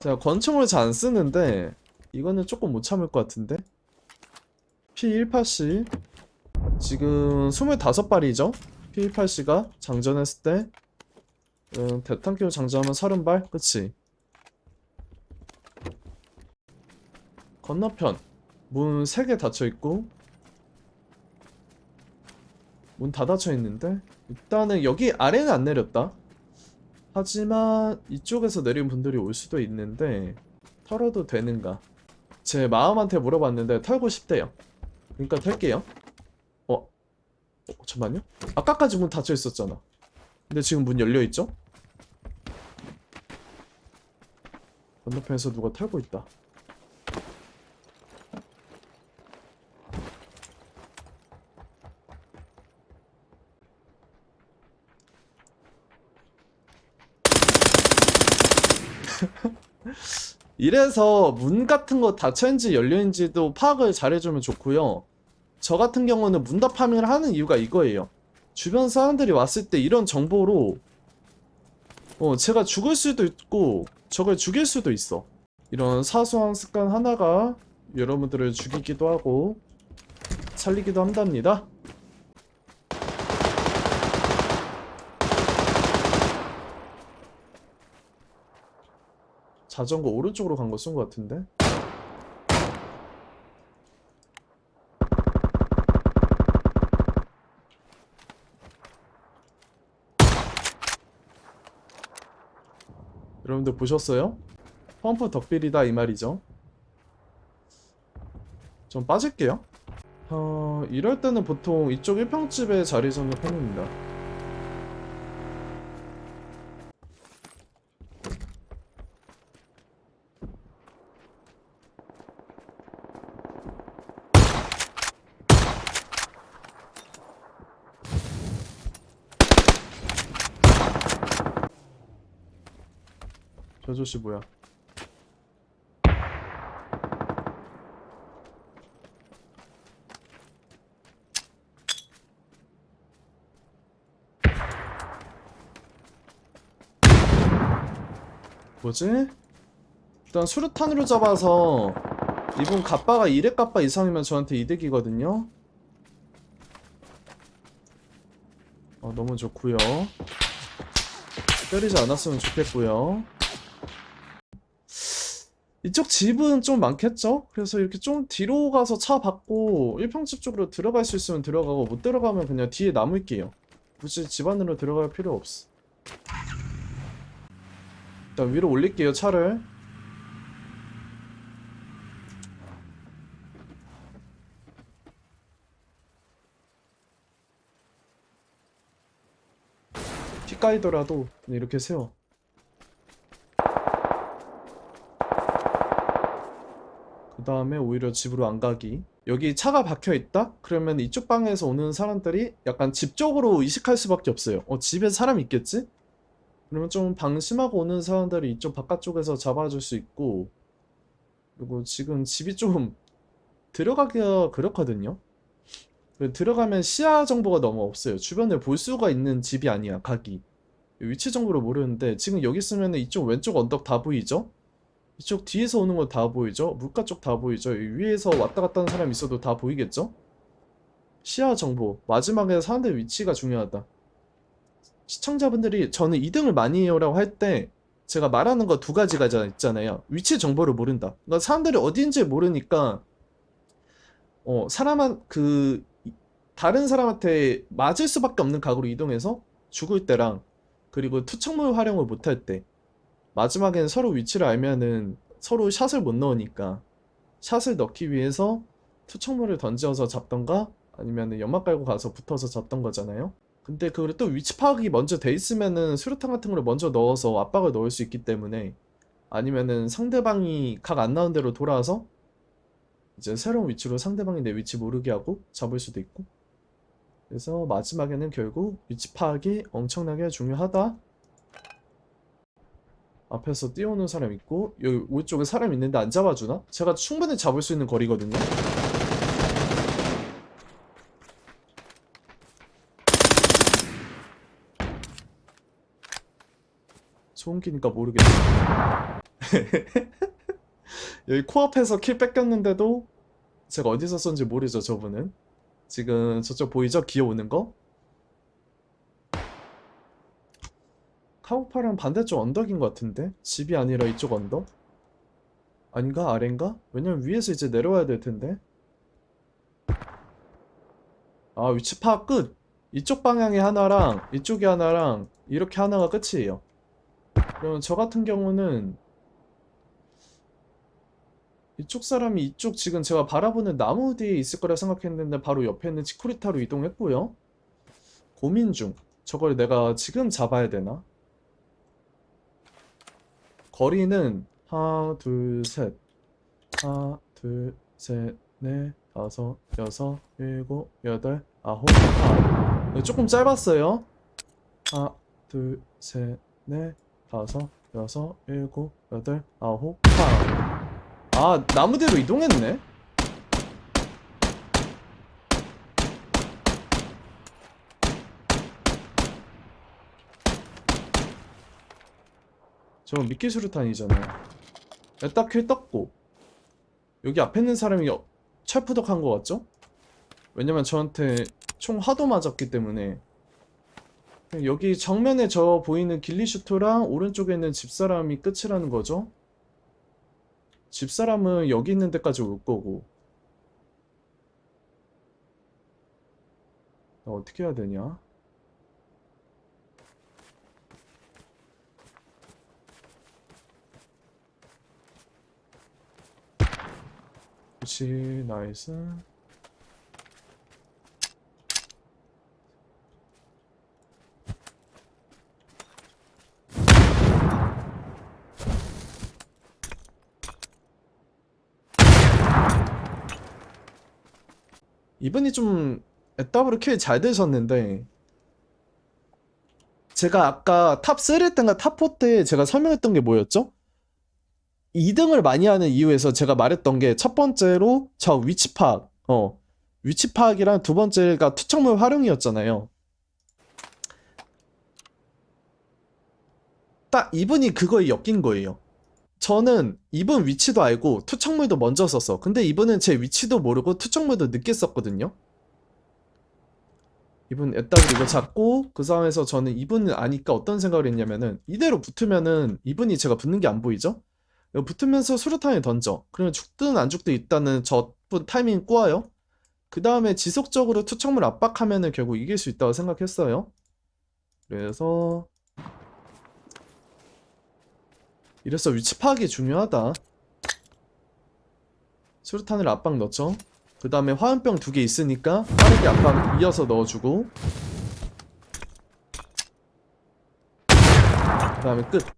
제가 권총을 잘 안 쓰는데 이거는 조금 못 참을 것 같은데? P18C. 지금 25발이죠? P18C가 장전했을 때 음, 대탄기로 장전하면 30발? 그치? 건너편. 문 3개 닫혀있고. 문 다 닫혀있는데? 일단은 여기 아래는 안 내렸다 하지만 이쪽에서 내린 분들이 올 수도 있는데 털어도 되는가? 제 마음한테 물어봤는데 털고 싶대요. 그러니까 털게요. 어? 어 잠깐만요. 아까까지 문 닫혀 있었잖아. 근데 지금 문 열려 있죠? 건너편에서 누가 털고 있다. 이래서 문 같은 거 닫혀있는지 열려있는지도 파악을 잘해주면 좋고요. 저 같은 경우는 문답 파밍을 하는 이유가 이거예요. 주변 사람들이 왔을 때 이런 정보로 어, 제가 죽을 수도 있고 적을 죽일 수도 있어. 이런 사소한 습관 하나가 여러분들을 죽이기도 하고 살리기도 한답니다. 자전거 오른쪽으로 간 거 쓴 거 같은데? 여러분들 보셨어요? 펌프 덕빌이다 이 말이죠. 좀 빠질게요. 어, 이럴 때는 보통 이쪽 1평집에 자리 잡는 편입니다. 저 아저씨 뭐야? 뭐지? 일단 수류탄으로 잡아서 이분 갑바가 2렙 갑바 이상이면 저한테 이득이거든요. 어, 너무 좋고요. 때리지 않았으면 좋겠고요. 이쪽 집은 좀 많겠죠? 그래서 이렇게 좀 뒤로 가서 차 받고 1평집 쪽으로 들어갈 수 있으면 들어가고 못 들어가면 그냥 뒤에 남을게요. 굳이 집 안으로 들어갈 필요 없어. 일단 위로 올릴게요, 차를. 뒷가이더라도 그냥 이렇게 세워. 다음에 오히려 집으로 안 가기. 여기 차가 박혀 있다? 그러면 이쪽 방에서 오는 사람들이 약간 집 쪽으로 이식할 수밖에 없어요. 어, 집에 사람 있겠지? 그러면 좀 방심하고 오는 사람들이 이쪽 바깥쪽에서 잡아줄 수 있고, 그리고 지금 집이 좀 들어가기가 그렇거든요. 그 들어가면 시야 정보가 너무 없어요. 주변을 볼 수가 있는 집이 아니야, 각이. 위치 정보를 모르는데, 지금 여기 있으면 이쪽 왼쪽 언덕 다 보이죠? 이쪽 뒤에서 오는 거다 보이죠? 물가 쪽 다 보이죠? 이 위에서 왔다 갔다 하는 사람 있어도 다 보이겠죠? 시야 정보. 마지막에 사람들 위치가 중요하다. 시청자분들이 저는 2등을 많이 해요 라고 할 때 제가 말하는 거 두 가지가 있잖아요. 위치 정보를 모른다. 그러니까 사람들이 어디인지 모르니까 어, 사람한 그 다른 사람한테 맞을 수밖에 없는 각으로 이동해서 죽을 때랑 그리고 투척물 활용을 못할 때 마지막에는 서로 위치를 알면은 서로 샷을 못 넣으니까 샷을 넣기 위해서 투척물을 던져서 잡던가 아니면은 연막 깔고 가서 붙어서 잡던 거잖아요. 근데 그걸 또 위치 파악이 먼저 돼 있으면은 수류탄 같은 걸 먼저 넣어서 압박을 넣을 수 있기 때문에 아니면은 상대방이 각 안 나온 대로 돌아와서 이제 새로운 위치로 상대방이 내 위치 모르게 하고 잡을 수도 있고 그래서 마지막에는 결국 위치 파악이 엄청나게 중요하다. 앞에서 뛰어오는 사람 있고 여기 오른쪽에 사람 있는데 안 잡아주나? 제가 충분히 잡을 수 있는 거리거든요. 소음 기니까 모르겠네. 여기 코앞에서 킬 뺏겼는데도 제가 어디서 쏜지 모르죠, 저분은. 지금 저쪽 보이죠? 기어오는 거? 카우파랑 반대쪽 언덕인 것 같은데? 집이 아니라 이쪽 언덕? 아닌가? 아래인가? 왜냐면 위에서 이제 내려와야 될 텐데. 아, 위치 파악 끝! 이쪽 방향에 하나랑 이쪽에 하나랑 이렇게 하나가 끝이에요. 그러면 저 같은 경우는 이쪽 사람이 이쪽 지금 제가 바라보는 나무 뒤에 있을 거라 생각했는데 바로 옆에 있는 치쿠리타로 이동했고요. 고민 중. 저걸 내가 지금 잡아야 되나? 거리는 하나, 둘, 셋. 하나, 둘, 셋, 넷, 다섯, 여섯, 일곱, 여덟, 아홉, 아. 네, 조금 짧았어요. 하나, 둘, 셋, 넷, 다섯, 여섯, 일곱, 여덟, 아홉, 아. 아, 나무대로 이동했네? 저건 미끼 수류탄이잖아요. 딱킬 떴고. 여기 앞에 있는 사람이 어- 철푸덕한 것 같죠? 왜냐면 저한테 총 하도 맞았기 때문에. 여기 정면에 저 보이는 길리슈트랑 오른쪽에 있는 집사람이 끝이라는 거죠? 집사람은 여기 있는 데까지 올 거고. 나 어떻게 해야 되냐? 그치, 나이스. 이분이 좀 SW 킬 잘 되셨는데 제가 아까 탑3 때인가 탑4 때 제가 설명했던 게 뭐였죠? 2등을 많이 하는 이유에서 제가 말했던 게 첫 번째로 저 위치 파악, 어, 위치 파악이랑 두 번째가 투척물 활용이었잖아요. 딱 이분이 그거에 엮인 거예요. 저는 이분 위치도 알고 투척물도 먼저 썼어. 근데 이분은 제 위치도 모르고 투척물도 늦게 썼거든요. 이분 애따로 이거 잡고 그 상황에서 저는 이분은 아니까 어떤 생각을 했냐면은 이대로 붙으면은 이분이 제가 붙는 게 안 보이죠? 붙으면서 수류탄을 던져. 그러면 죽든 안 죽든 일단은 저분 타이밍 꼬아요. 그 다음에 지속적으로 투척물 압박하면은 결국 이길 수 있다고 생각했어요. 그래서 이래서 위치 파악이 중요하다. 수류탄을 압박 넣죠. 그 다음에 화염병 두 개 있으니까 빠르게 압박 이어서 넣어주고 그 다음에 끝.